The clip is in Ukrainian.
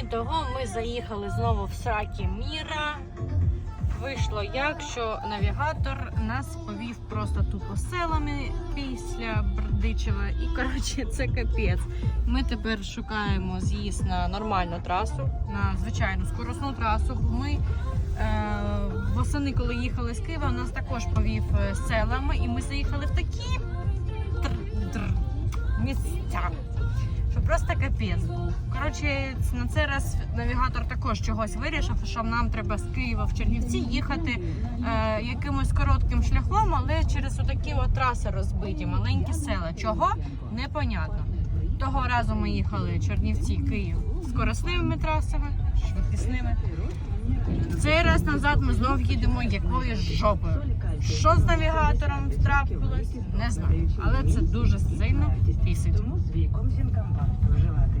І того ми заїхали знову в сраки міра. Вийшло як, що навігатор нас повів просто тупо селами після Бердичева. І коротше, це капець. Ми тепер шукаємо з'їзд на нормальну трасу, на звичайну скоросну трасу. Бо ми е, восени, коли їхали з Києва, нас також повів е, селами, і ми заїхали в такі капець. Коротше, на цей раз навігатор також чогось вирішив, що нам треба з Києва в Чернівці їхати е, якимось коротким шляхом, але через отакі от траси розбиті, маленькі села. Чого? Непонятно. Того разу ми їхали Чернівці, Київ скоростними трасами, швидкісними. Цей раз назад ми знов їдемо якоюсь жопою. Що з навігатором трапилось, не знаю. Але це дуже сильно пісить. Тому з віком вживати